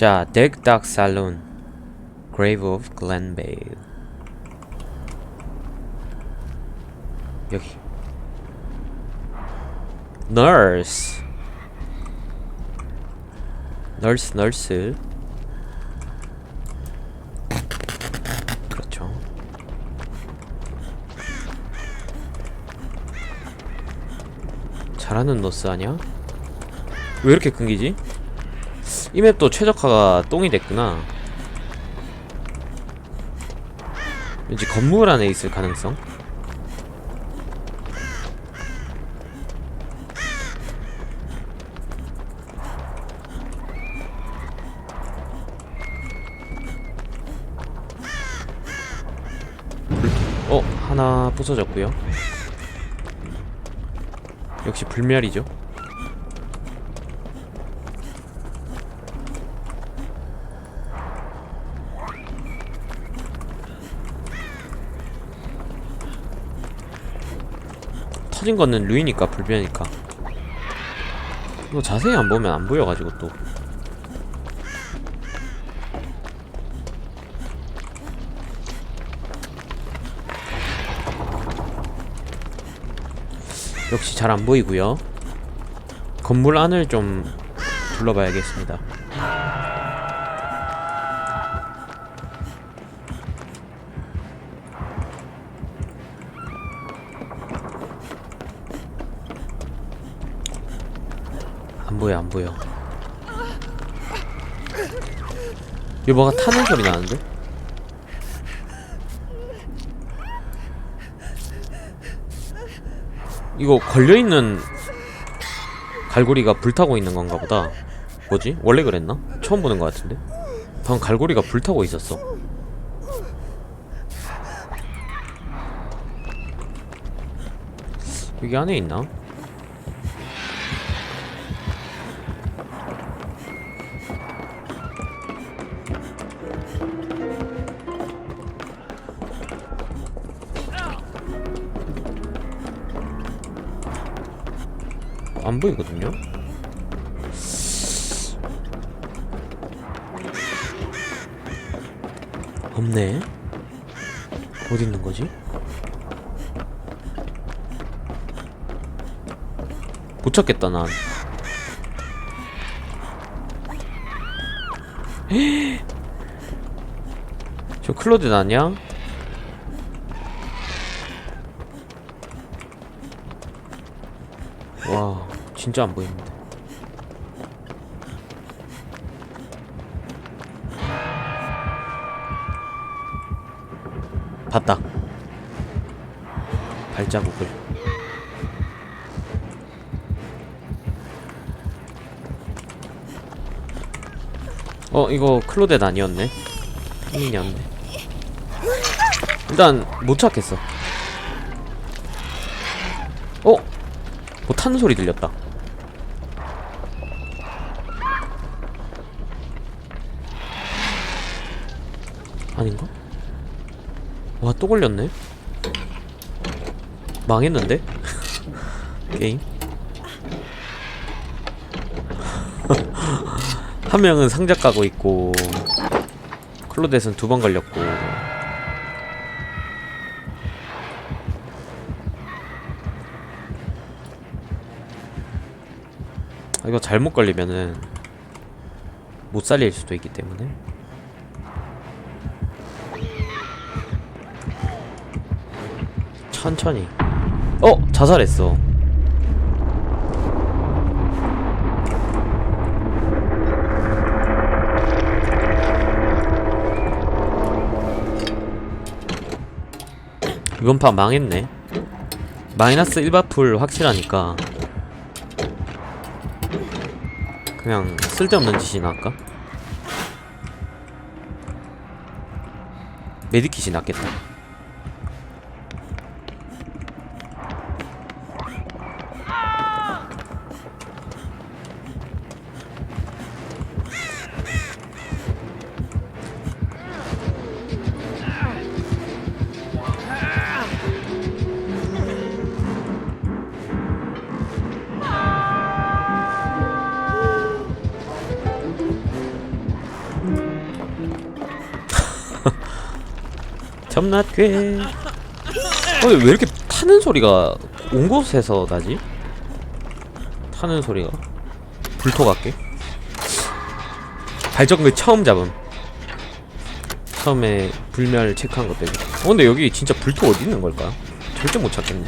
자, 덱닥 살론 Grave of Glenvale 여기 Nurse Nurse, nurse 그렇죠 잘하는 너스 아니야? 왜 이렇게 끊기지? 이 맵도 최적화가 똥이 됐구나. 왠지 건물 안에 있을 가능성? 불- 어 하나 부서졌고요. 역시 불멸이죠 터진 거는 루이니까 불변이니까. 이거 자세히 안 보면 안 보여가지고 또. 역시 잘 안 보이고요. 건물 안을 좀 둘러봐야겠습니다 보여 안 보여 이거 뭐가 타는 소리 나는데? 이거 걸려있는 갈고리가 불타고 있는 건가 보다 뭐지? 원래 그랬나? 처음 보는 것 같은데? 방금 갈고리가 불타고 있었어 여기 안에 있나? 안 보이거든요? 없네. 어디 있는 거지? 못 찾겠다 난. 저 클로드 아니야? 와 진짜 안 보이는데. 봤다. 발자국을. 어 이거 클로덴 아니었네. 혜민이었네 일단 못 찾겠어. 어? 뭐 타는 소리 들렸다. 아닌가? 와, 또 걸렸네? 망했는데? 게임? 한 명은 상자 까고 있고, 클로데스는 두 번 걸렸고, 아, 이거 잘못 걸리면은 못 살릴 수도 있기 때문에 천천히. 어 자살했어. 이번 판 망했네. 마이너스 1바풀 확실하니까 그냥 쓸데없는 짓이 나을까? 메디킷이 낫겠다 점낫괴 어, 근데 왜 이렇게 타는 소리가 온 곳에서 나지? 타는 소리가. 불토 같게. 발전기 처음 잡음. 처음에 불멸 체크한 것 때문에. 어 근데 여기 진짜 불토 어디 있는 걸까? 절대 못 찾겠네.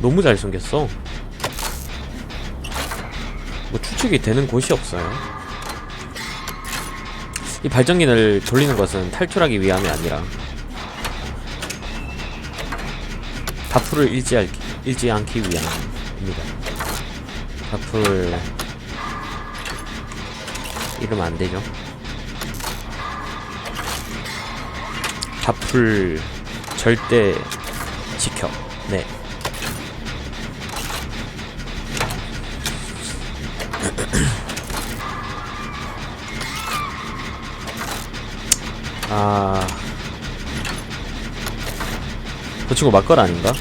너무 잘 숨겼어. 뭐 추측이 되는 곳이 없어요 이 발전기를 돌리는 것은 탈출하기 위함이 아니라 바풀을 잃지, 않, 잃지 않기 위함입니다. 바풀 이러면 안 되죠? 바풀 절대 지켜. 네 아. 그 친구 막걸 아닌가?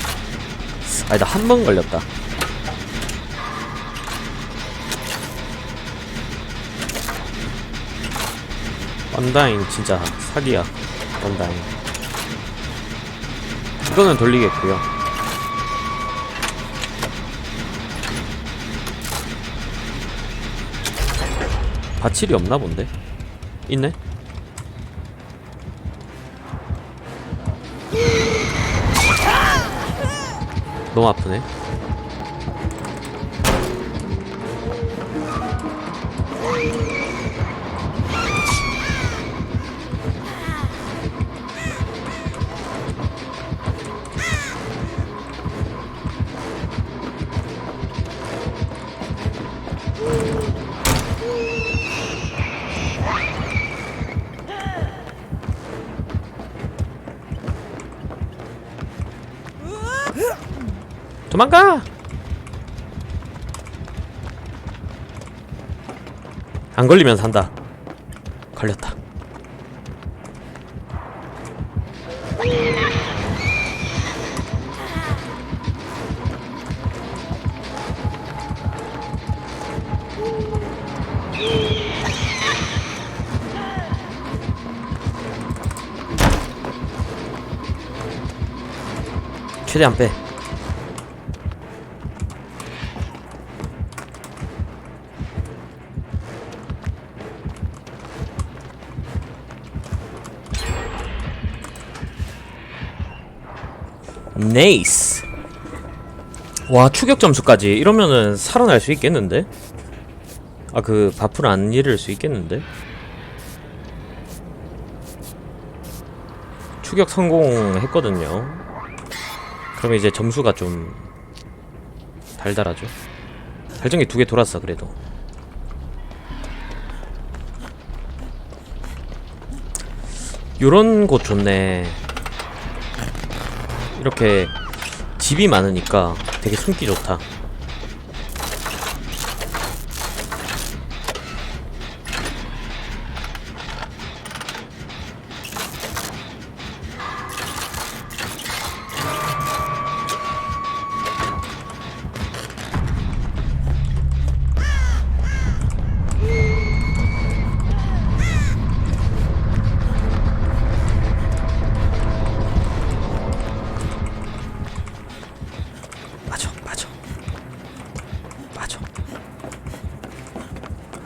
아니, 나 한 번 걸렸다. 언다인 진짜 사기야. 언다인. 이거는 돌리겠고요. 바칠이 없나 본데? 있네? 너무 아프네. 도망가! 안 걸리면 산다. 걸렸다. 최대한 빼. 네이스. 와 추격 점수까지 이러면은 살아날 수 있겠는데? 아 그 바풀 안 잃을 수 있겠는데? 추격 성공했거든요. 그러면 이제 점수가 좀 달달하죠. 발전기 두개 돌았어 그래도. 요런 곳 좋네. 이렇게 집이 많으니까 되게 숨기 좋다.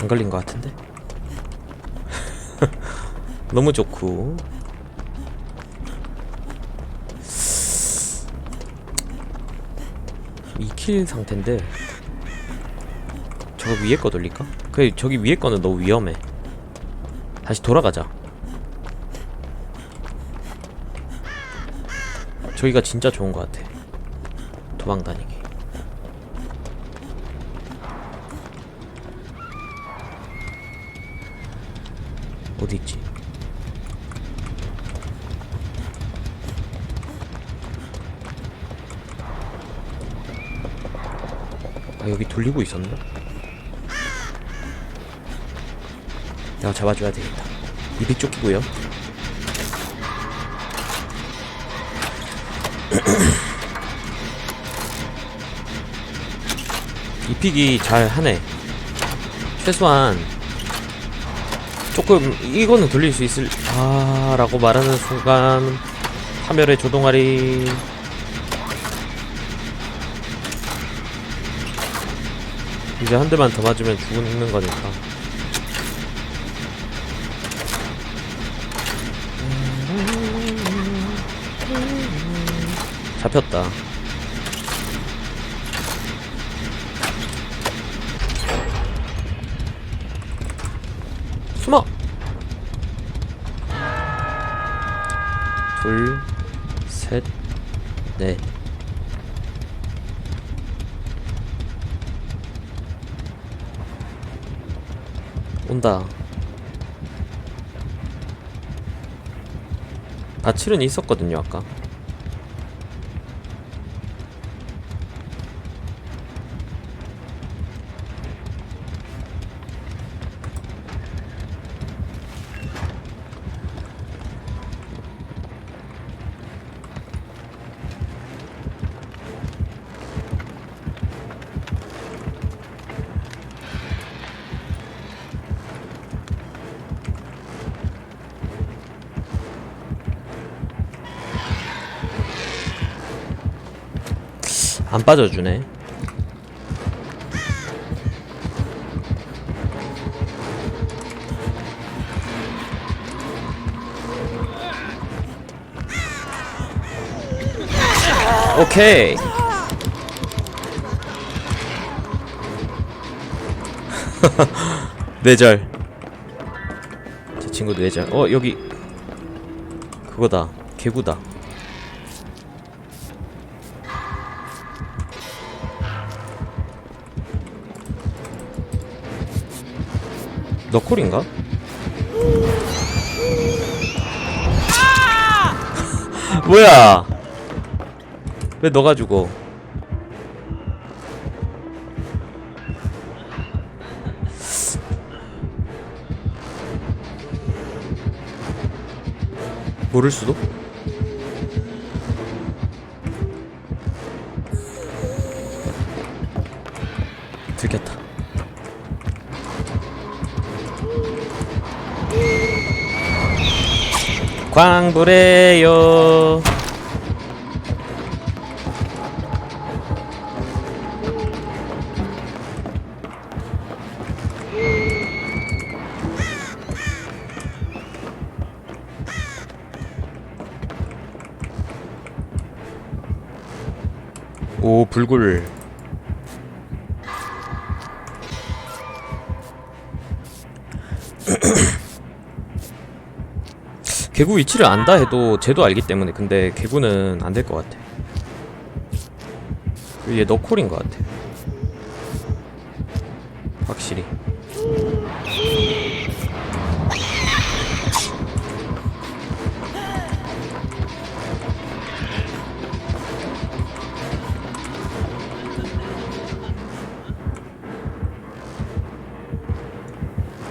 걸린 것 같은데? 너무 좋고. 이킬 상태인데 저거 위에 거 돌릴까? 그 저기 위에 거는 너무 위험해. 다시 돌아가자. 저기가 진짜 좋은 것 같아. 도망다니 어디 있지? 아 여기 돌리고 있었나? 내가 잡아줘야 되겠다. 입이 쫓기고요. 이픽이 잘 하네. 최소한 조금 이거는 돌릴 수 있을 아 라고 말하는 순간 파멸의 조동아리. 이제 한 대만 더 맞으면 죽는 거니까. 잡혔다 숨어 둘, 셋, 넷. 온다. 아칠은 있었거든요, 아까. 안 빠져주네. 오케이. 뇌절. 제 친구 뇌절. 어 여기 그거다. 개구다. 너콜인가? 뭐야? 왜 너가 죽어? 모를 수도? 광부래요. 오 불굴 개구 위치를 안다 해도 쟤도 알기 때문에 근데 개구는 안 될 것 같아. 얘 너콜인 것 같아. 확실히.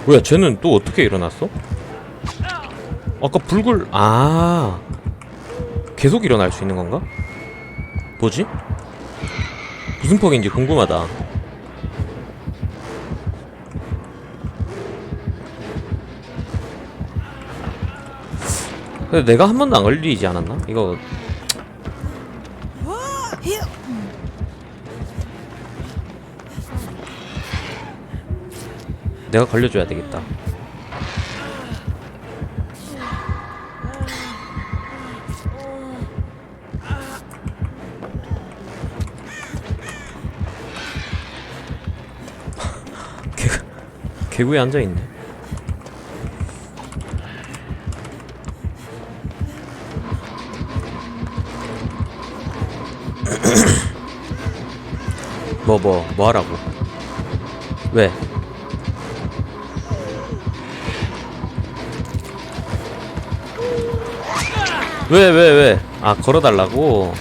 뭐야 쟤는 또 어떻게 일어났어? 아까 불굴 아 계속 일어날 수 있는 건가? 뭐지? 무슨 퍽인지 궁금하다. 근데 내가 한 번도 안 걸리지 않았나? 이거 내가 걸려줘야 되겠다. 개구에 앉아 있네. 뭐, 뭐, 뭐 하라고? 왜? 왜, 왜, 왜? 아, 걸어달라고?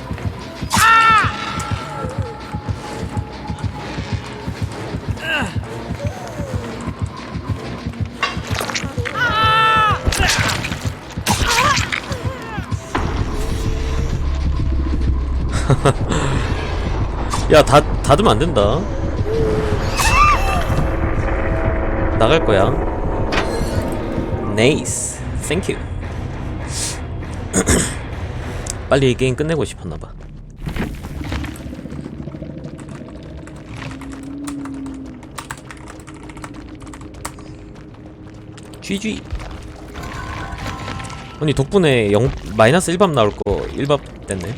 야, 다, 닫으면 안 된다. 나갈 거야. 네이스 땡큐 빨리 이 게임 끝내고 싶었나봐. GG 아니 덕분에 0 마이너스 1밥 나올 거 1밥 됐네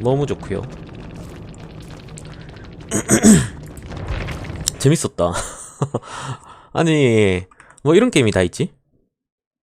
너무 좋고요. 재밌었다. 아니 뭐 이런 게임이 다 있지